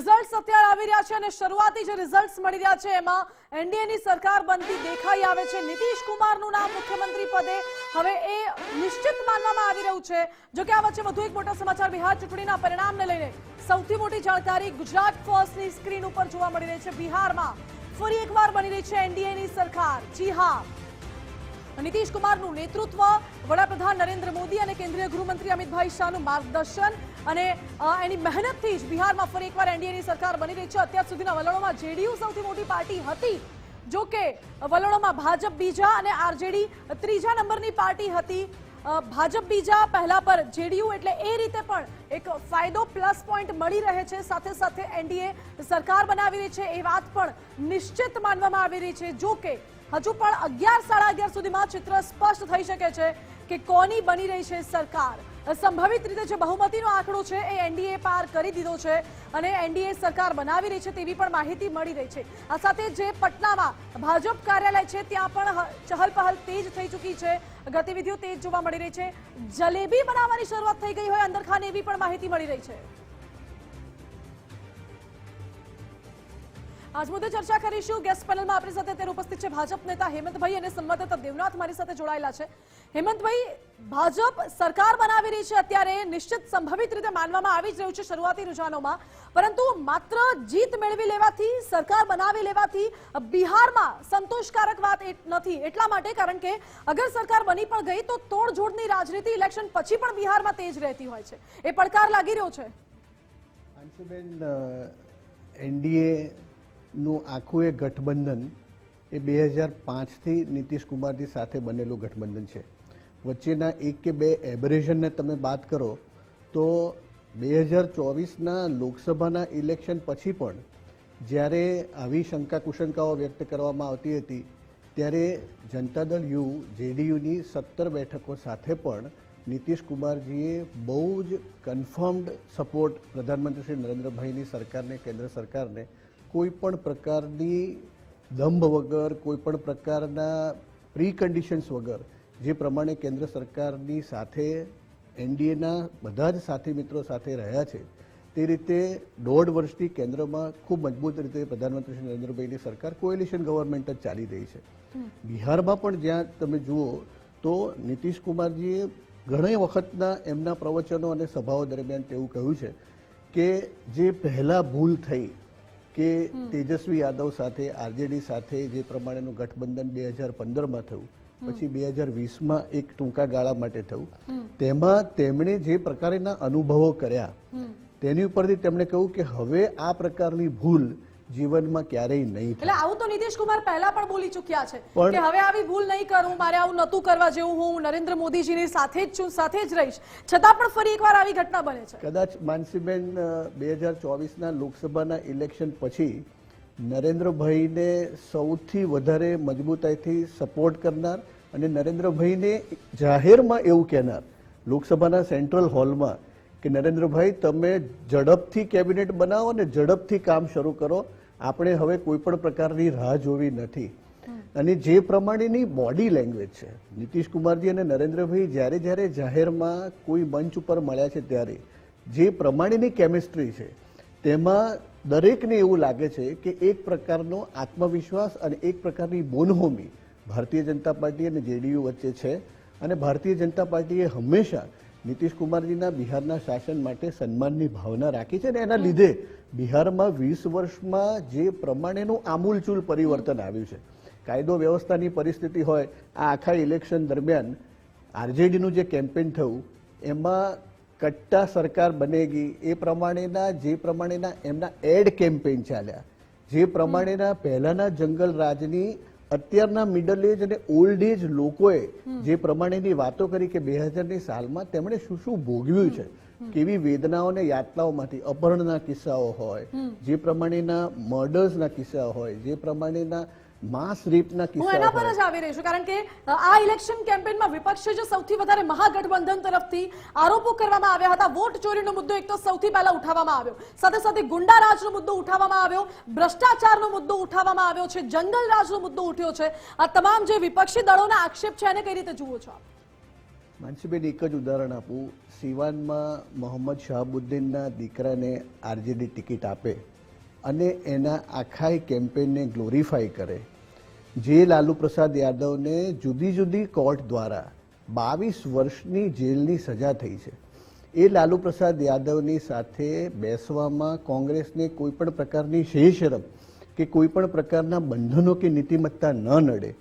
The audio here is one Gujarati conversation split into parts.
રિઝલ્ટ્સ અત્યારે આવી રહ્યા છે અને શરૂઆતી જે રિઝલ્ટ્સ મળી રહ્યા છે એમાં એનડીએની સરકાર બનતી દેખાઈ આવે છે. નીતિશ કુમારનું નામ મુખ્યમંત્રી પદે હવે એ નિશ્ચિત માનવામાં આવી રહ્યું છે. જો કે આ વચ્ચે વધુ એક મોટો સમાચાર બિહાર ચૂંટણીના પરિણામને લઈને સૌથી મોટી જાણકારી ગુજરાત ફર્સ્ટની સ્ક્રીન ઉપર જોવા મળી રહી છે. બિહારમાં ફરી એકવાર બની રહી છે એનડીએની સરકાર. જી હા. નીતિશ કુમારનું નેતૃત્વ વડાપ્રધાન નરેન્દ્ર મોદી અને કેન્દ્રીય ગૃહમંત્રી અમિતભાઈ શાહનું માર્ગદર્શન અને એની મહેનતથી જ બિહારમાં ફરી એકવાર એનડીએની સરકાર બની રહી છે. અત્યાર સુધીના વલણોમાં જેડીયુ સૌથી મોટી પાર્ટી હતી. જો કે, વલણોમાં ભાજપ બીજા અને આરજેડી ત્રીજા નંબરની પાર્ટી હતી. ભાજપ બીજા પહેલા પર જેડીયુ એટલે એ રીતે પણ એક ફાયદો પ્લસ પોઈન્ટ મળી રહે છે. સાથે સાથે એનડીએ સરકાર બનાવી રહી છે એ વાત પણ નિશ્ચિત માનવામાં આવી રહી છે. જો કે, હજુ પણ અગિયાર સાડા અગિયાર સુધીમાં ચિત્ર સ્પષ્ટ થઈ શકે છે કે કોની બની રહી છે સરકાર. સંભવિત રીતે જે બહુમતીનો આંકડો છે એ એનડીએ પાર કરી દીધો છે અને એનડીએ સરકાર બનાવી રહી છે તેવી પણ માહિતી મળી રહી છે. આ સાથે જે પટનામાં ભાજપ કાર્યાલય છે ત્યાં પણ ચહલપહલ ચહલ પહલ તેજ થઈ ચૂકી છે. ગતિવિધિઓ તેજ જોવા મળી રહી છે. જલેબી બનાવવાની શરૂઆત થઈ ગઈ હોય અંદરખાને એવી પણ માહિતી મળી રહી છે. આજ મુદ્દે ચર્ચા કરીશું. ગેસ્ટ પેનલમાં આપણી સાથે અત્યારે ઉપસ્થિત છે ભાજપ નેતા હેમંતભાઈ અને સંવાદદાતા દેવનાથ મારી સાથે જોડાયેલા છે. હેમંતભાઈ, ભાજપ સરકાર બનાવી રહી છે અત્યારે, નિશ્ચિત સંભવિત રીતે માનવામાં આવી જ રહ્યું છે શરૂઆતી રૂઝાનોમાં. પરંતુ માત્ર જીત મેળવી લેવાથી, સરકાર બનાવી લેવાથી, બિહારમાં સંતોષકારક વાત નથી. એટલા માટે કારણ કે, અગર સરકાર બની પણ ગઈ તો તોડજોડની રાજનીતિ ઇલેક્શન પછી પણ બિહારમાં તેજ રહેતી હોય છે. એ પડકાર લાગી રહ્યો છે. અંશુબેન એનડીએ નું આખું એ ગઠબંધન એ બે હજાર પાંચથી નીતિશ કુમારજી સાથે બનેલું ગઠબંધન છે. વચ્ચેના એક કે બે એબરેશનને તમે વાત કરો તો બે હજાર ચોવીસના લોકસભાના ઇલેક્શન પછી પણ જ્યારે આવી શંકા કુશંકાઓ વ્યક્ત કરવામાં આવતી હતી, ત્યારે જનતા દળ યુ, જેડીયુની સત્તર બેઠકો સાથે પણ નીતિશ કુમારજીએ બહુ જ કન્ફર્મ્ડ સપોર્ટ પ્રધાનમંત્રી શ્રી નરેન્દ્રભાઈની સરકારને, કેન્દ્ર સરકારને કોઈ પણ પ્રકારની દંભ વગર કોઈ પણ પ્રકારના પ્રી કન્ડિશન્સ વગર જે પ્રમાણે કેન્દ્ર સરકારની સાથે એનડીએના બધા જ સાથી મિત્રો સાથે રહ્યા છે તે રીતે દોઢ વર્ષથી કેન્દ્રમાં ખૂબ મજબૂત રીતે પ્રધાનમંત્રી શ્રી નરેન્દ્રભાઈની સરકાર કોએલિશન ગવર્મેન્ટ જ ચાલી રહી છે. બિહારમાં પણ જ્યાં તમે જુઓ તો નીતિશ કુમારજીએ ઘણી વખતના એમના પ્રવચનો અને સભાઓ દરમિયાન તેવું કહ્યું છે કે જે પહેલાં ભૂલ થઈ કે તેજસ્વી યાદવ સાથે આરજેડી સાથે જે પ્રમાણેનું ગઠબંધન બે હજાર પંદરમાં થયું પછી બે હજાર વીસમાં એક ટૂંકા ગાળા માટે થયું. તેમાં તેમણે જે પ્રકારના અનુભવો કર્યા તેની ઉપરથી તેમણે કહ્યું કે હવે આ પ્રકારની ભૂલ જીવનમાં ક્યારેય નહીં એટલે આવું તો નીતિશ કુમાર પહેલા પણ બોલી ચૂક્યા છે કે હવે આવી ભૂલ નહીં કરું મારે આવું નતું કરવા જેવું હું નરેન્દ્ર મોદીજીની સાથે જ છું સાથે જ રહીશ. છતાં પણ ફરી એકવાર આવી ઘટના બને છે. કદાચ માનસીબેન બે હજાર ચોવીસના લોકસભાના ઇલેક્શન પછી નરેન્દ્રભાઈને સૌથી વધારે મજબૂતાઈથી સપોર્ટ કરનાર અને નરેન્દ્રભાઈને જાહેરમાં એવું કહેનાર લોકસભાના સેન્ટ્રલ હોલમાં કે નરેન્દ્રભાઈ તમે ઝડપથી કેબિનેટ બનાવો અને ઝડપથી કામ શરૂ કરો. આપણે હવે કોઈ પણ પ્રકારની રાહ જોવી નથી. અને જે પ્રમાણેની બોડી લેંગ્વેજ છે, નીતિશ કુમારજી અને નરેન્દ્રભાઈ જ્યારે જ્યારે જાહેરમાં કોઈ મંચ ઉપર મળ્યા છે ત્યારે, જે પ્રમાણેની કેમિસ્ટ્રી છે, તેમાં દરેકને એવું લાગે છે કે એક પ્રકારનો આત્મવિશ્વાસ અને એક પ્રકારની બોનહોમી ભારતીય જનતા પાર્ટી અને જેડીયુ વચ્ચે છે. અને ભારતીય જનતા પાર્ટીએ હંમેશા નીતિશ કુમારજીના બિહારના શાસન માટે સન્માનની ભાવના રાખી છે અને એના લીધે બિહારમાં વીસ વર્ષમાં જે પ્રમાણેનું આમૂલચૂલ પરિવર્તન આવ્યું છે. કાયદો વ્યવસ્થાની પરિસ્થિતિ હોય, આ આખા ઇલેક્શન દરમિયાન આરજેડીનું જે કેમ્પેન થયું, એમાં કટ્ટા સરકાર બનેગી, એ પ્રમાણેના, જે પ્રમાણેના એમના એડ કેમ્પેન ચાલ્યા. જે પ્રમાણેના પહેલાંના જંગલ રાજની અત્યારના મિડલ એજ અને ઓલ્ડ એજ લોકોએ જે પ્રમાણેની વાતો કરી કે બે હજારની સાલમાં તેમણે શું શું ભોગવ્યું છે, કેવી વેદનાઓને યાતનાઓમાંથી અપહરણના કિસ્સાઓ હોય, જે પ્રમાણેના મર્ડર્સના કિસ્સાઓ હોય, જે પ્રમાણેના માસ રેપના હું એના પર જ આવી રહી છું કારણ કે આ ઇલેક્શન કેમ્પેનમાં વિપક્ષે જે સૌથી વધારે મહાગઠબંધન તરફથી આરોપો કરવામાં આવ્યા હતા વોટ ચોરીનો મુદ્દો એક તો સૌથી પહેલા ઉઠાવવામાં આવ્યો. સાથે સાથે ગુંડારાજનો મુદ્દો ઉઠાવવામાં આવ્યો ભ્રષ્ટાચારનો મુદ્દો ઉઠાવવામાં આવ્યો છે જંગલ રાજનો મુદ્દો ઉઠ્યો છે. આ તમામ જે વિપક્ષી દળોના આક્ષેપ છે એને કઈ રીતે જુઓ છો આપ? માનસીબેન એક જ ઉદાહરણ આપું. સિવાનમાં મોહમ્મદ શહાબુદ્દીનના દીકરાને આરજેડી ટિકિટ આપે અને એના આખાય કેમ્પેનને ગ્લોરીફાઈ કરે. જે લાલુ પ્રસાદ યાદવને જુદી જુદી કોર્ટ દ્વારા બાવીસ વર્ષની જેલની સજા થઈ છે. એ લાલુ પ્રસાદ યાદવની સાથે બેસવામાં કોંગ્રેસને કોઈ પણ પ્રકારની શેષરમ કે કોઈ પણ પ્રકારના બંધનો કે નીતિમત્તા ન નડે.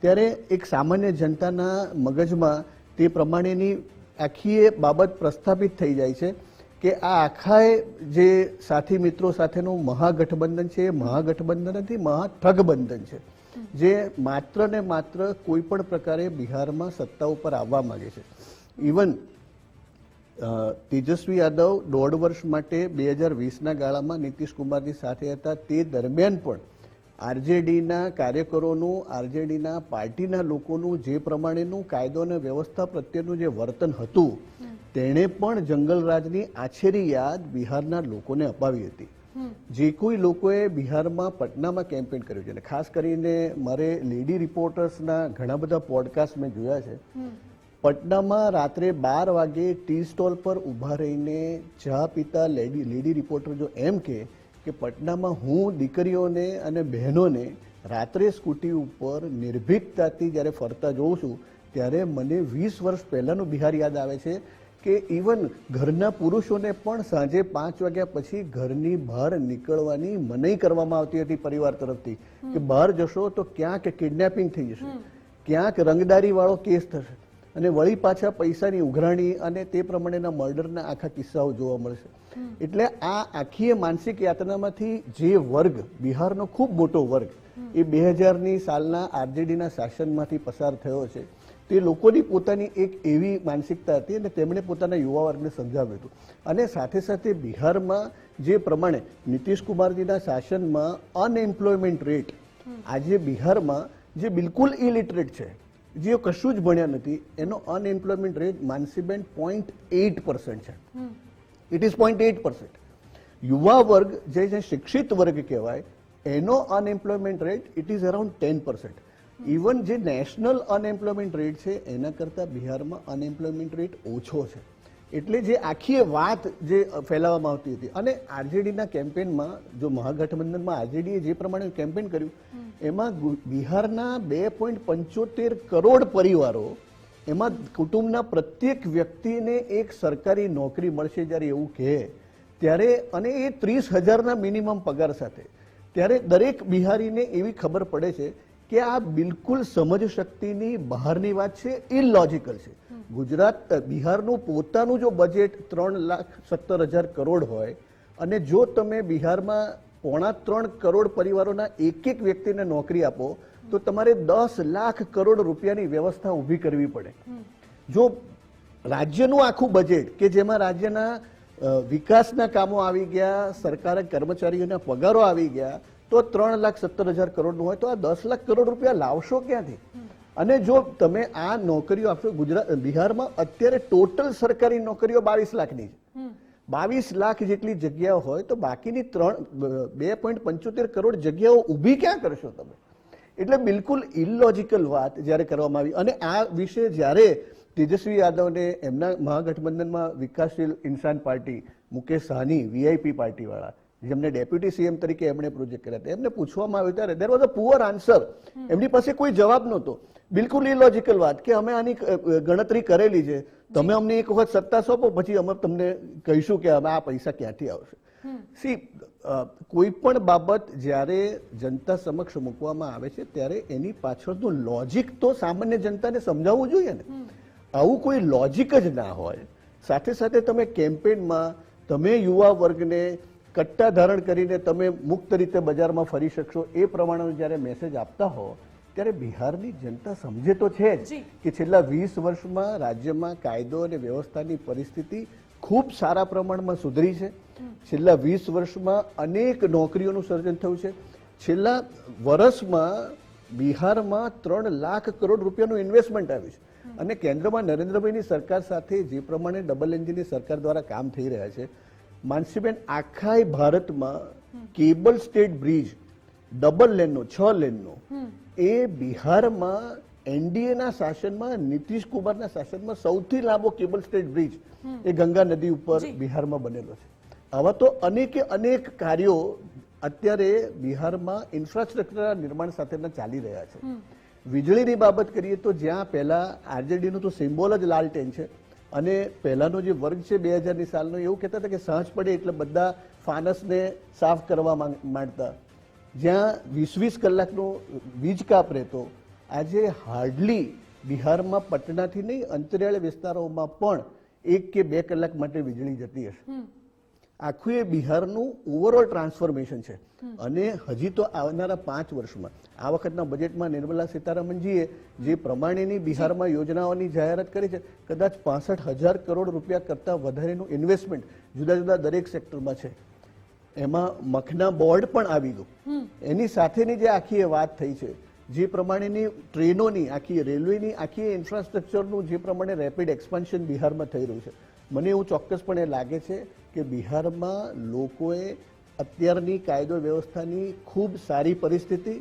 ત્યારે એક સામાન્ય જનતાના મગજમાં તે પ્રમાણેની આખી એ બાબત પ્રસ્થાપિત થઈ જાય છે કે આ આખાએ જે સાથી મિત્રો સાથેનું મહાગઠબંધન છે એ મહાગઠબંધન નથી, મહાઠગબંધન છે. જે માત્ર ને માત્ર કોઈ પણ પ્રકારે બિહારમાં સત્તા ઉપર આવવા માંગે છે. ઇવન તેજસ્વી યાદવ દોઢ વર્ષ માટે બે હજાર વીસના ગાળામાં નીતિશ કુમારની સાથે હતા. તે દરમિયાન પણ આરજેડીના કાર્યકરોનું આરજેડીના પાર્ટીના લોકોનું જે પ્રમાણેનું કાયદો અને વ્યવસ્થા પ્રત્યેનું જે વર્તન હતું તેણે પણ જંગલરાજની આછેરી યાદ બિહારના લોકોને અપાવી હતી. જે કોઈ લોકોએ બિહારમાં પટનામાં કેમ્પેન કર્યું છે. અને ખાસ કરીને મારે લેડી રિપોર્ટર્સના ઘણા બધા પોડકાસ્ટ મેં જોયા છે. પટનામાં રાત્રે બાર વાગે ટી સ્ટોલ પર ઊભા રહીને ચા પીતા લેડી લેડી રિપોર્ટર જો એમ કે કે પટનામાં હું, દીકરીઓને અને બહેનોને રાત્રે સ્કૂટી ઉપર નિર્ભીકતાથી જ્યારે ફરતા જોઉં છું, ત્યારે મને વીસ વર્ષ પહેલાંનું બિહાર યાદ આવે છે. કે ઇવન ઘરના પુરુષોને પણ સાંજે પાંચ વાગ્યા પછી ઘરની બહાર નીકળવાની મનાઈ કરવામાં આવતી હતી પરિવાર તરફથી. કે બહાર જશો તો ક્યાંક કિડનેપિંગ થઈ જશે. ક્યાંક રંગદારી વાળો કેસ થશે. અને વળી પાછા પૈસાની ઉઘરાણી અને તે પ્રમાણેના મર્ડરના આખા કિસ્સાઓ જોવા મળશે. એટલે આ આખી માનસિક યાતનામાંથી જે વર્ગ બિહારનો ખૂબ મોટો વર્ગ એ બે હજારની સાલના આરજેડીના શાસનમાંથી પસાર થયો છે. તે લોકોની પોતાની એક એવી માનસિકતા હતી અને તેમણે પોતાના યુવા વર્ગને સમજાવ્યું હતું. અને સાથે સાથે બિહારમાં જે પ્રમાણે નીતિશ કુમારજીના શાસનમાં અનએમ્પ્લોયમેન્ટ રેટ આજે બિહારમાં જે બિલકુલ ઇલિટરેટ છે જે કશું જ ભણ્યા નથી એનો અનએમ્પ્લોયમેન્ટ રેટ માનસીબેન પોઈન્ટ એઇટ પર્સન્ટ છે. It is point eight percent યુવા વર્ગ જે શિક્ષિત વર્ગ કહેવાય એનો unemployment rate it is around ten percent even જે નેશનલ અનએમ્પ્લોયમેન્ટ રેટ છે એના કરતાં બિહારમાં અનએમ્પ્લોયમેન્ટ રેટ ઓછો છે. એટલે જે આખી એ વાત જે ફેલાવવામાં આવતી હતી અને આરજેડીના કેમ્પેનમાં જો મહાગઠબંધનમાં આરજેડીએ જે પ્રમાણે કેમ્પેન કર્યું એમાં બિહારના બે પોઈન્ટ પંચોતેર કરોડ પરિવારો એમાં કુટુંબના પ્રત્યેક વ્યક્તિને એક સરકારી નોકરી મળશે જ્યારે એવું કહે ત્યારે અને એ ત્રીસ હજારના મિનિમમ પગાર સાથે. ત્યારે દરેક બિહારીને એવી ખબર પડે છે કે આ બિલકુલ સમજ શક્તિની બહારની વાત છે ઇલોજિકલ છે. ગુજરાત બિહારનું પોતાનું જો બજેટ ત્રણ લાખ સત્તર હજાર કરોડ હોય અને જો તમે બિહારમાં પોણા ત્રણ કરોડ પરિવારોના એક એક વ્યક્તિને નોકરી આપો તો તમારે દસ લાખ કરોડ રૂપિયાની વ્યવસ્થા ઊભી કરવી પડે. જો રાજ્યનું આખું બજેટ કે જેમાં રાજ્યના વિકાસના કામો આવી ગયા સરકારે કર્મચારીઓના પગારો આવી ગયા તો ત્રણ લાખ સત્તર હજાર કરોડનું હોય તો આ દસ લાખ કરોડ રૂપિયા લાવશો ક્યાંથી? અને જો તમે આ નોકરીઓ આપશો ગુજરાત બિહારમાં અત્યારે ટોટલ સરકારી નોકરીઓ બાવીસ લાખની છે. બાવીસ લાખ જેટલી જગ્યાઓ હોય તો બાકીની ત્રણ બે પોઈન્ટ પંચોતેર કરોડ જગ્યાઓ ઊભી ક્યાં કરશો તમે? એટલે બિલકુલ ઇલોજિકલ વાત જ્યારે કરવામાં આવી. અને આ વિશે જ્યારે તેજસ્વી યાદવને એમના મહાગઠબંધનમાં વિકાસશીલ ઇન્સાન પાર્ટી મુકેશ સાહની વીઆઈપી પાર્ટીવાળા જેમને ડેપ્યુટી સીએમ તરીકે એમણે પ્રોજેક્ટ કર્યા હતા. એમને પૂછવામાં આવ્યું ત્યારે there was a poor answer એમની પાસે કોઈ જવાબ નહોતો. બિલકુલ ઇલોજિકલ વાત કે અમે આની ગણતરી કરેલી છે. તમે અમને એક વખત સત્તા સોંપો પછી અમે તમને કહીશું કે અમે આ પૈસા ક્યાંથી આવશે. સી કોઈ પણ બાબત જ્યારે જનતા સમક્ષ મૂકવામાં આવે છે ત્યારે એની પાછળનું લોજિક તો સામાન્ય જનતાને સમજાવવું જોઈએ ને. આવું કોઈ લોજિક જ ના હોય. સાથે સાથે તમે કેમ્પેનમાં તમે યુવા વર્ગને કટ્ટા ધારણ કરીને તમે મુક્ત રીતે બજારમાં ફરી શકશો એ પ્રમાણેનો જ્યારે મેસેજ આપતા હો ત્યારે બિહારની જનતા સમજે તો છે જ કે છેલ્લા વીસ વર્ષમાં રાજ્યમાં કાયદો અને વ્યવસ્થાની પરિસ્થિતિ ખૂબ સારા પ્રમાણમાં સુધરી છે. છેલ્લા વીસ વર્ષમાં અનેક નોકરીઓનું સર્જન થયું છે. છેલ્લા વર્ષમાં બિહારમાં ત્રણ લાખ કરોડ રૂપિયાનું ઇન્વેસ્ટમેન્ટ આવ્યું છે. અને કેન્દ્રમાં નરેન્દ્રભાઈની સરકાર સાથે જે પ્રમાણે ડબલ એન્જિનની સરકાર દ્વારા કામ થઈ રહ્યા છે માનસીબેન આખા ભારતમાં કેબલ સ્ટેટ બ્રિજ ડબલ લેનનો છ લેનનો એ બિહારમાં એનડીએના શાસનમાં નીતિશ કુમારના શાસનમાં સૌથી લાંબો કેબલ સ્ટેટ બ્રિજ એ ગંગા નદી ઉપર બિહારમાં બનેલો છે. આવા તો અનેકે અનેક કાર્યો અત્યારે બિહારમાં ઇન્ફ્રાસ્ટ્રક્ચરના નિર્માણ સાથેના ચાલી રહ્યા છે. વીજળીની બાબત કરીએ તો જ્યાં પહેલા આરજેડીનું તો સિમ્બોલ જ લાલટેન છે. અને પહેલાનો જે વર્ગ છે બે હજારની સાલનો એવું કહેતા હતા કે સાંજ પડે એટલે બધા ફાનસને સાફ કરવા માંડતા. જ્યાં વીસ વીસ કલાકનો વીજ કાપ રહેતો આજે હાર્ડલી બિહારમાં પટનાથી નહીં અંતરિયાળ વિસ્તારોમાં પણ એક કે બે કલાક માટે વીજળી જતી હશે. આખું એ બિહારનું ઓવરઓલ ટ્રાન્સફોર્મેશન છે. અને હજી તો આવનારા પાંચ વર્ષમાં આ વખતના બજેટમાં નિર્મલા સીતારામનજીએ જે પ્રમાણેની બિહારમાં યોજનાઓની જાહેરાત કરી છે કદાચ પાસઠ હજાર કરોડ રૂપિયા કરતાં વધારેનું ઇન્વેસ્ટમેન્ટ જુદા જુદા દરેક સેક્ટરમાં છે. એમાં મખના બોર્ડ પણ આવી ગયું. એની સાથેની જે આખી એ વાત થઈ છે જે પ્રમાણેની ટ્રેનોની આખી રેલવેની આખી ઇન્ફ્રાસ્ટ્રક્ચરનું જે પ્રમાણે રેપિડ એક્સપાન્શન બિહારમાં થઈ રહ્યું છે. મને એવું ચોક્કસપણે લાગે છે કે બિહારમાં લોકોએ અત્યારની કાયદો વ્યવસ્થાની ખૂબ સારી પરિસ્થિતિ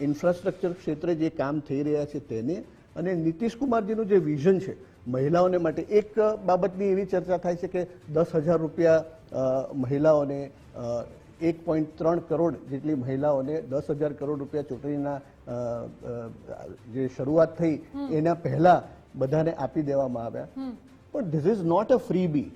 ઇન્ફ્રાસ્ટ્રક્ચર ક્ષેત્રે જે કામ થઈ રહ્યા છે તેને અને નીતિશ કુમારજીનું જે વિઝન છે મહિલાઓને માટે એક બાબતની એવી ચર્ચા થાય છે કે દસ હજાર રૂપિયા મહિલાઓને એક પોઈન્ટ ત્રણ કરોડ જેટલી મહિલાઓને દસ હજાર કરોડ રૂપિયા ચૂંટણીના જે શરૂઆત થઈ એના પહેલા બધાને આપી દેવામાં આવ્યા. પણ this is not a free બી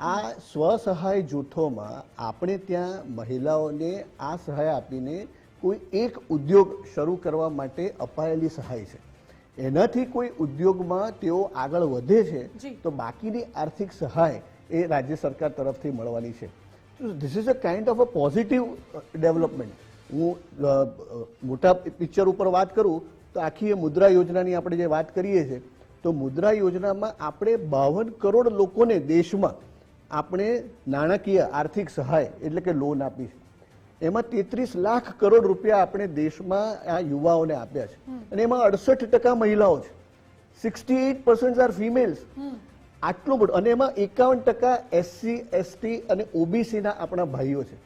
આ સ્વસહાય જૂથોમાં આપણે ત્યાં મહિલાઓને આ સહાય આપીને કોઈ એક ઉદ્યોગ શરૂ કરવા માટે અપાયેલી સહાય છે. એનાથી કોઈ ઉદ્યોગમાં તેઓ આગળ વધે છે તો બાકીની આર્થિક સહાય એ રાજ્ય સરકાર તરફથી મળવાની છે. This is a kind of a positive development હું મોટા પિક્ચર ઉપર વાત કરું તો આખી એ મુદ્રા યોજનાની આપણે જે વાત કરીએ છીએ તો મુદ્રા યોજનામાં આપણે બાવન કરોડ લોકોને દેશમાં આપણે નાણાકીય આર્થિક સહાય એટલે કે લોન આપી. છે એમાં તેત્રીસ લાખ કરોડ રૂપિયા આપણે દેશમાં આ યુવાઓને આપ્યા છે. અને એમાં અડસઠ ટકા મહિલાઓ છે. Sixty eight percent are females આટલું બધું. અને એમાં એકાવન ટકા એસસી એસટી અને ઓબીસીના આપણા ભાઈઓ છે.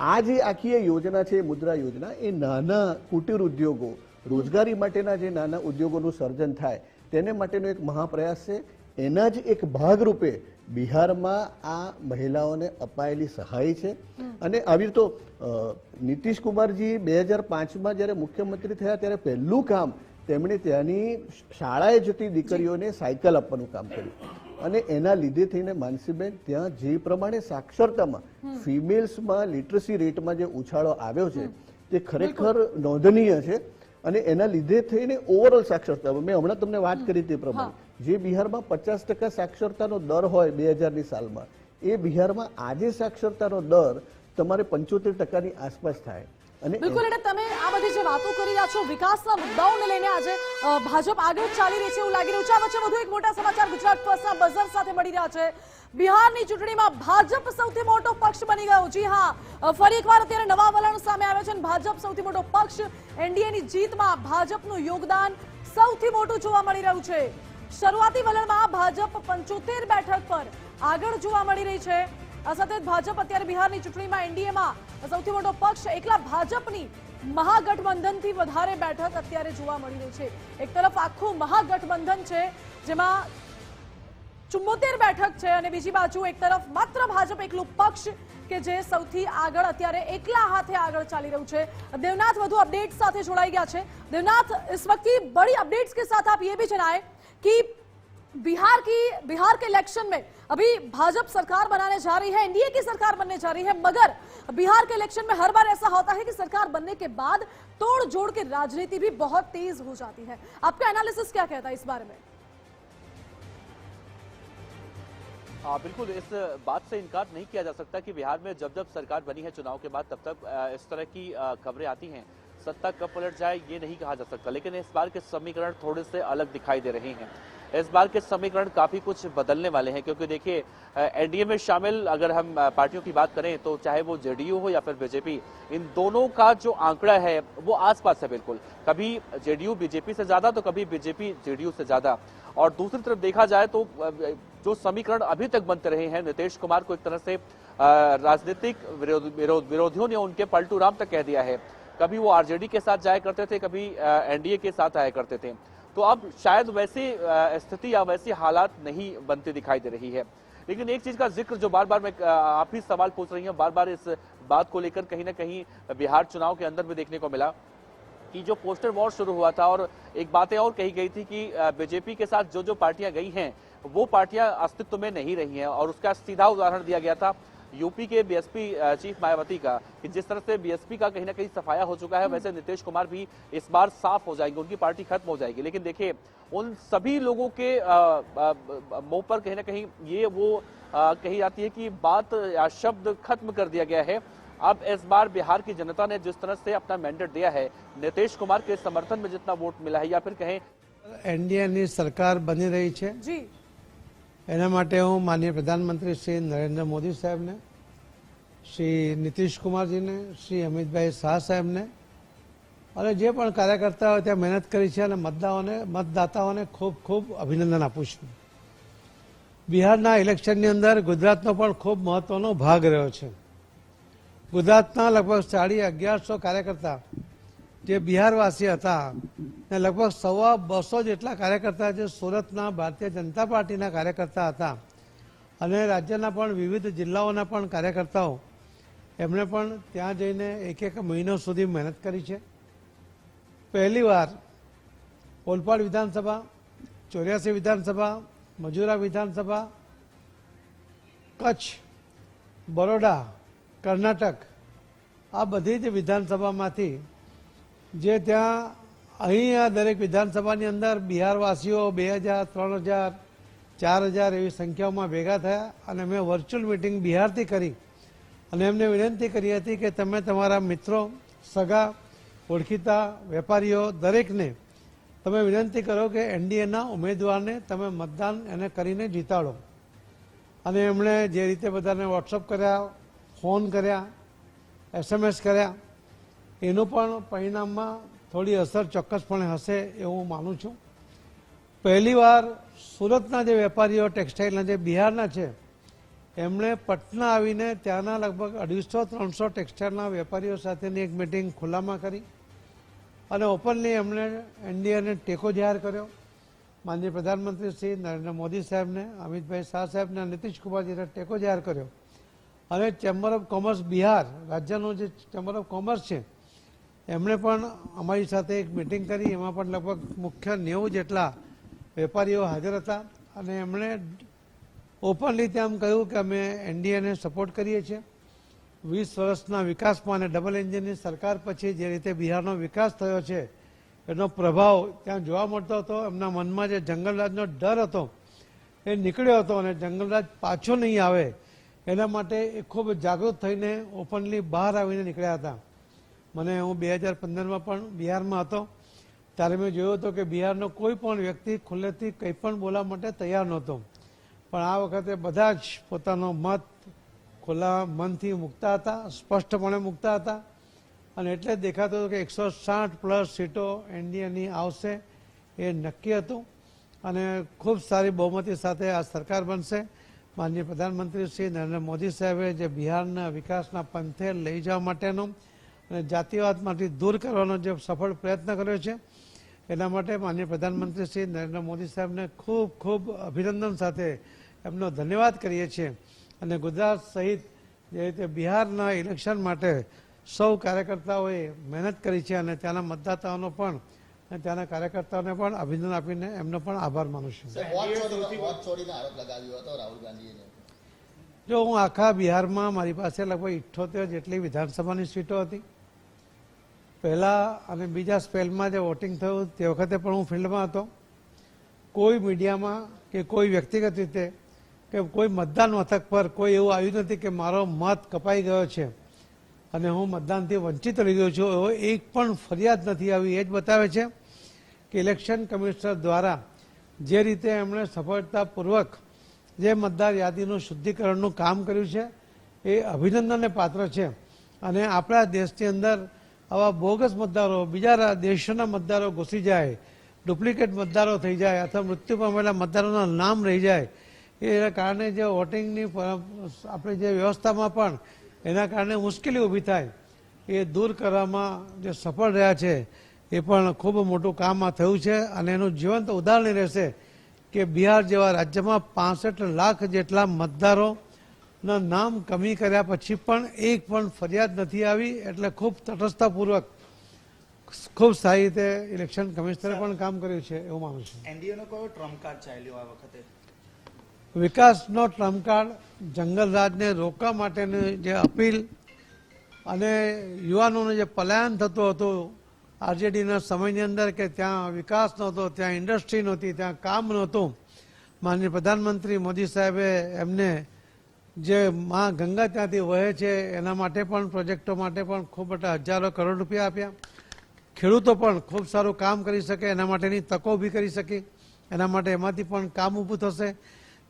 આ જે આખી યોજના છે મુદ્રા યોજના એ નાના કુટીર ઉદ્યોગો રોજગારી માટેના જે નાના ઉદ્યોગોનું સર્જન થાય તેને માટેનો એક મહાપ્રયાસ છે. એના જ એક ભાગરૂપે બિહારમાં આ મહિલાઓને અપાયેલી સહાય છે. અને આવી તો નીતિશ કુમારજી બે હજાર પાંચમાં જ્યારે મુખ્યમંત્રી થયા ત્યારે પહેલું કામ તેમણે ત્યાંની શાળાએ જતી દીકરીઓને સાયકલ આપવાનું કામ કર્યું. અને એના લીધે થઈને માનસીબેન ત્યાં જે પ્રમાણે સાક્ષરતામાં ફિમેલ્સમાં લિટરસી રેટમાં જે ઉછાળો આવ્યો છે, તે ખરેખર નોંધનીય છે. અને એના લીધે થઈને ઓવરઓલ સાક્ષરતા. મેં હમણાં તમને વાત કરી તે પ્રમાણે. જે બિહારમાં પચાસ ટકા સાક્ષરતાનો દર હોય બે હજારની સાલમાં એ બિહારમાં આજે સાક્ષરતાનો દર તમારે પંચોતેર ટકાની આસપાસ થાય. અને બિલકુલ એટલે તમે આ બધી જે વાતો કરી રહ્યા છો વિકાસના મુદ્દાઓને લઈને આજે ભાજપ આગળ ચાલી રહી છે એવું લાગી રહ્યું છે. આ વચ્ચે વધુ એક મોટા સમાચાર ગુજરાત ફર્સ્ટના બઝર સાથે મળી રહ્યા છે. બિહારની ચૂંટણીમાં ભાજપ સૌથી મોટો પક્ષ બની ગયો. જી હા ફરી એકવાર અત્યારે નવા વલણ સામે આવે છે અને ભાજપ સૌથી મોટો પક્ષ એનડીએની જીતમાં ભાજપનું યોગદાન સૌથી મોટું જોવા મળી રહ્યું છે. શરૂઆતી વલણમાં ભાજપ પંચોતેર બેઠક પર આગળ જોવા મળી રહી છે. આ સાથે ભાજપ અત્યારે બિહારની ચૂંટણીમાં એનડીએમાં સૌથી મોટો પક્ષ એકલા ભાજપની મહાગઠબંધનથી વધારે બેઠક અત્યારે જોવા મળી રહી છે. એક તરફ આખું મહાગઠબંધન છે, જેમાં ચુમ્મોતેર બેઠક છે અને બીજી બાજુ એક તરફ માત્ર ભાજપ એકલું પક્ષ કે જે સૌથી આગળ અત્યારે એકલા હાથે આગળ ચાલી રહ્યું છે. દેવનાથ વધુ અપડેટ સાથે જોડાઈ ગયા છે. દેવનાથ ઇસ વખત બડી અપડેટ્સ કે સાથ આપ એ બી જણાય. कि बिहार की, बिहार के इलेक्शन में अभी भाजपा सरकार बनाने जा रही है, एनडीए की सरकार बनने जा रही है, मगर बिहार के इलेक्शन में हर बार ऐसा होता है कि सरकार बनने के बाद तोड़ जोड़ के राजनीति भी बहुत तेज हो जाती है। आपका एनालिसिस क्या कहता है इस बारे में? हाँ बिल्कुल, इस बात से इनकार नहीं किया जा सकता कि बिहार में जब जब सरकार बनी है चुनाव के बाद, तब तक इस तरह की खबरें आती हैं। सत्ता कब पलट जाए ये नहीं कहा जा सकता। लेकिन इस बार के समीकरण थोड़े से अलग दिखाई दे रहे हैं। इस बार के समीकरण काफ़ी कुछ बदलने वाले हैं क्योंकि देखिए एनडीए में शामिल अगर हम पार्टियों की बात करें तो चाहे वो जेडीयू हो या फिर बीजेपी इन दोनों का जो आंकड़ा है वो आसपास है बिल्कुल। कभी जेडीयू बीजेपी से ज़्यादा तो कभी बीजेपी जेडीयू से ज़्यादा। और दूसरी तरफ़ देखा जाए तो जो समीकरण अभी तक बनते रहे हैं नीतीश कुमार को एक तरह से राजनीतिक विरोध, विरोध, विरोधियों ने उनके पलटू राम तक कह दिया है। कभी वो आरजेडी के साथ जाया करते थे, कभी एनडीए के साथ आया करते थे। तो अब शायद वैसी स्थिति या वैसी हालात नहीं बनती दिखाई दे रही है। लेकिन एक चीज़ का ज़िक्र जो बार बार मैं आप ही सवाल पूछ रही हैं बार बार इस बात को लेकर कहीं ना कहीं बिहार चुनाव के अंदर भी देखने को मिला कि जो पोस्टर वॉर शुरू हुआ था और एक बातें और कही गई थी कि बीजेपी के साथ जो जो पार्टियाँ गई हैं, वो पार्टियाँ अस्तित्व में नहीं रही हैं और उसका सीधा उदाहरण दिया गया था यूपी के बीएसपी चीफ मायावती का कि जिस तरह से बीएसपी का कहीं ना कहीं सफाया हो चुका है वैसे नीतीश कुमार भी इस बार साफ हो जाएंगे उनकी पार्टी खत्म हो जाएगी लेकिन देखिए उन सभी लोगों के अ, अ, अ, मुंह पर कहीं ना कहीं ये वो अ, कही जाती है कि बात या शब्द खत्म कर दिया गया है अब इस बार बिहार की जनता ने जिस तरह से अपना मैंडेट दिया है नीतीश कुमार के समर्थन में जितना वोट मिला है या फिर कहें એનડીએની સરકાર બની રહી છે જી એના માટે હું માનનીય પ્રધાનમંત્રી શ્રી નરેન્દ્ર મોદી સાહેબને શ્રી નીતિશ કુમારજીને શ્રી અમિતભાઈ શાહ સાહેબને, અને જે પણ કાર્યકર્તાઓ ત્યાં મહેનત કરી છે અને મતદારોને, મતદાતાઓને ખૂબ ખૂબ અભિનંદન આપું છું. બિહારના ઇલેક્શનની અંદર ગુજરાતનો પણ ખૂબ મહત્વનો ભાગ રહ્યો છે. ગુજરાતના લગભગ સાડી અગિયારસો કાર્યકર્તા જે બિહારવાસી હતા, ને લગભગ સવા બસો જેટલા કાર્યકર્તા જે સુરતના ભારતીય જનતા પાર્ટીના કાર્યકર્તા હતા, અને રાજ્યના પણ વિવિધ જિલ્લાઓના પણ કાર્યકર્તાઓ એમણે પણ ત્યાં જઈને એક એક મહિનો સુધી મહેનત કરી છે. પહેલીવાર ઓલપાડ વિધાનસભા, ચોર્યાસી વિધાનસભા, મજૂરા વિધાનસભા, કચ્છ, બરોડા, કર્ણાટક, આ બધી જ વિધાનસભામાંથી જે ત્યાં અહીંયા દરેક વિધાનસભાની અંદર બિહારવાસીઓ બે હજાર, ત્રણ હજાર, ચાર હજાર એવી સંખ્યાઓમાં ભેગા થયા અને મેં વર્ચ્યુઅલ મિટિંગ બિહારથી કરી. અને એમને વિનંતી કરી હતી કે તમે તમારા મિત્રો, સગા, ઓળખીતા, વેપારીઓ, દરેકને તમે વિનંતી કરો કે એનડીએના ઉમેદવારને તમે મતદાન એને કરીને જીતાડો. અને એમણે જે રીતે બધાને વોટ્સઅપ કર્યા, ફોન કર્યા એસએમએસ કર્યા, એનું પણ પરિણામમાં થોડી અસર ચોક્કસપણે હશે એવું માનું છું. પહેલીવાર સુરતના જે વેપારીઓ, ટેક્સટાઇલના જે બિહારના છે એમણે પટના આવીને ત્યાંના લગભગ અઢીસો, ત્રણસો ટેક્સટાઇલના વેપારીઓ સાથેની એક મિટિંગ ખુલ્લામાં કરી અને ઓપનલી એમણે એનડીએને ટેકો જાહેર કર્યો. માનનીય પ્રધાનમંત્રી શ્રી નરેન્દ્ર મોદી સાહેબને, અમિતભાઈ શાહ સાહેબને નીતિશ કુમારજીને ટેકો જાહેર કર્યો. અને ચેમ્બર ઓફ કોમર્સ બિહાર, રાજ્યનું જે ચેમ્બર ઓફ કોમર્સ છે, એમણે પણ અમારી સાથે એક મિટિંગ કરી. એમાં પણ લગભગ મુખ્ય નેવું જેટલા વેપારીઓ હાજર હતા અને એમણે ઓપનલી તેમ કહ્યું કે અમે એનડીએને સપોર્ટ કરીએ છીએ. વીસ વર્ષના વિકાસમાં અને ડબલ એન્જિનની સરકાર પછી જે રીતે બિહારનો વિકાસ થયો છે, એનો પ્રભાવ ત્યાં જોવા મળતો હતો. એમના મનમાં જે જંગલરાજનો ડર હતો, એ નીકળ્યો હતો અને જંગલરાજ પાછો નહીં આવે, એના માટે એ ખૂબ જાગૃત થઈને ઓપનલી બહાર આવીને નીકળ્યા હતા. મને હું બે હજાર પંદરમાં પણ બિહારમાં હતો, ત્યારે મેં જોયું હતું કે બિહારનો કોઈ પણ વ્યક્તિ ખુલ્લેથી કંઈ પણ બોલવા માટે તૈયાર નહોતો. પણ આ વખતે બધા જ પોતાનો મત ખુલ્લા મનથી મૂકતા હતા, સ્પષ્ટપણે મૂકતા હતા. અને એટલે દેખાતું હતું કે એકસો સાઠ પ્લસ સીટો એનડીએની આવશે એ નક્કી હતું. અને ખૂબ સારી બહુમતી સાથે આ સરકાર બનશે. માનનીય પ્રધાનમંત્રી શ્રી નરેન્દ્ર મોદી સાહેબે જે બિહારના વિકાસના પંથે લઈ જવા માટેનો અને જાતિવાદમાંથી દૂર કરવાનો જે સફળ પ્રયત્ન કર્યો છે, એના માટે માનનીય પ્રધાનમંત્રી શ્રી નરેન્દ્ર મોદી સાહેબને ખૂબ ખૂબ અભિનંદન સાથે એમનો ધન્યવાદ કરીએ છીએ. અને ગુજરાત સહિત જે રીતે બિહારના ઇલેક્શન માટે સૌ કાર્યકર્તાઓએ મહેનત કરી છે અને ત્યાંના મતદાતાઓનો પણ અને ત્યાંના કાર્યકર્તાઓને પણ અભિનંદન આપીને એમનો પણ આભાર માનું છું. જો હું આખા બિહારમાં મારી પાસે લગભગ ઇઠ્ઠોતેર જેટલી વિધાનસભાની સીટો હતી. પહેલાં અને બીજા સ્પેલમાં જે વોટિંગ થયું તે વખતે પણ હું ફિલ્ડમાં હતો. કોઈ મીડિયામાં કે કોઈ વ્યક્તિગત રીતે કે કોઈ મતદાન મથક પર કોઈ એવું આવ્યું નથી કે મારો મત કપાઈ ગયો છે અને હું મતદાનથી વંચિત રહી ગયો છું, એવો એક પણ ફરિયાદ નથી આવી. એ જ બતાવે છે કે ઇલેક્શન કમિશનર દ્વારા જે રીતે એમણે સફળતાપૂર્વક જે મતદાર યાદીનું શુદ્ધિકરણનું કામ કર્યું છે, એ અભિનંદનને પાત્ર છે. અને આપણા દેશની અંદર આવા બોગસ મતદારો બીજા દેશોના મતદારો ઘૂસી જાય, ડુપ્લિકેટ મતદારો થઈ જાય, અથવા મૃત્યુ પામેલા મતદારોના નામ રહી જાય એના કારણે જે વોટિંગની આપણે જે વ્યવસ્થામાં પણ એના કારણે મુશ્કેલી ઊભી થાય, એ દૂર કરવામાં જે સફળ રહ્યા છે, એ પણ ખૂબ મોટું કામ આ થયું છે અને એનું જીવંત ઉદાહરણ રહેશે કે બિહાર જેવા રાજ્યમાં પાસઠ લાખ જેટલા મતદારોના નામ કમી કર્યા પછી પણ એક પણ ફરિયાદ નથી આવી એટલે ખૂબ તટસ્થતાપૂર્વક ખૂબ સારી રીતે ઇલેક્શન કમિશનરે પણ કામ કર્યું છે એવું માનું છું. એનડીએનો કયો ટ્રમ્પ કાર્ડ ચાલ્યો આ વખતે? વિકાસનો ટ્રમ્પ જંગલરાજને જંગલ રાજને રોકવા માટેની જે અપીલ અને યુવાનોનું જે પલાયન થતું હતું, આરજેડીના સમયની અંદર કે ત્યાં વિકાસ નહોતો, ત્યાં ઇન્ડસ્ટ્રી નહોતી, ત્યાં કામ નહોતું, માનનીય પ્રધાનમંત્રી મોદી સાહેબે એમને જે માં ગંગા ત્યાંથી વહે છે, એના માટે પણ, પ્રોજેક્ટો માટે પણ ખૂબ મોટા હજારો કરોડ રૂપિયા આપ્યા. ખેડૂતો પણ ખૂબ સારું કામ કરી શકે, એના માટેની તકો ઊભી કરી શકે, એના માટે એમાંથી પણ કામ ઊભું થશે.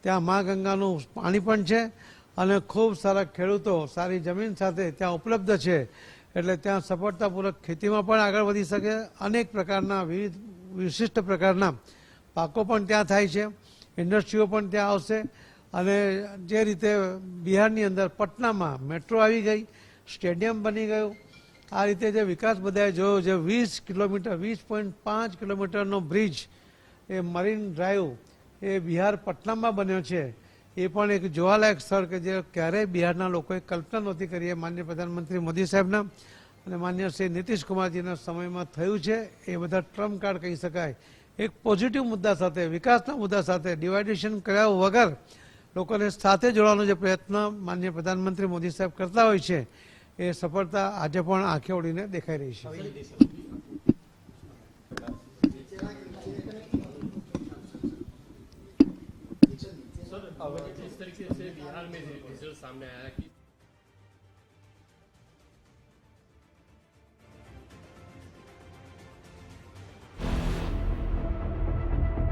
ત્યાં મા ગંગાનું પાણી પણ છે અને ખૂબ સારા ખેડૂતો સારી જમીન સાથે ત્યાં ઉપલબ્ધ છે. એટલે ત્યાં સફળતાપૂર્વક ખેતીમાં પણ આગળ વધી શકે. અનેક પ્રકારના વિવિધ વિશિષ્ટ પ્રકારના પાકો પણ ત્યાં થાય છે. ઇન્ડસ્ટ્રીઓ પણ ત્યાં આવશે. અને જે રીતે બિહારની અંદર પટનામાં મેટ્રો આવી ગઈ, સ્ટેડિયમ બની ગયું. આ રીતે જે વિકાસ બધાએ જોયો, જે વીસ કિલોમીટર, વીસ પોઈન્ટ પાંચ કિલોમીટરનો બ્રિજ એ મરીન ડ્રાઈવ એ બિહાર પટનામાં બન્યો છે. એ પણ એક જોવાલાયક સ્થળ કે જે ક્યારેય બિહારના લોકોએ કલ્પના નહોતી કરી. એ માન્ય પ્રધાનમંત્રી મોદી સાહેબના અને માન્ય શ્રી નીતિશ કુમારજીના સમયમાં થયું છે. એ બધા ટ્રમ્પ કાર્ડ કહી શકાય. એક પોઝિટિવ મુદ્દા સાથે, વિકાસના મુદ્દા સાથે ડિવાઇડેશન કર્યા વગર લોકોને સાથે જોડવાનો જે પ્રયત્ન માન્ય પ્રધાનમંત્રી મોદી સાહેબ કરતા હોય છે, એ સફળતા આજે પણ આંખે ઓળીને દેખાઈ રહી છે. सामने आया कि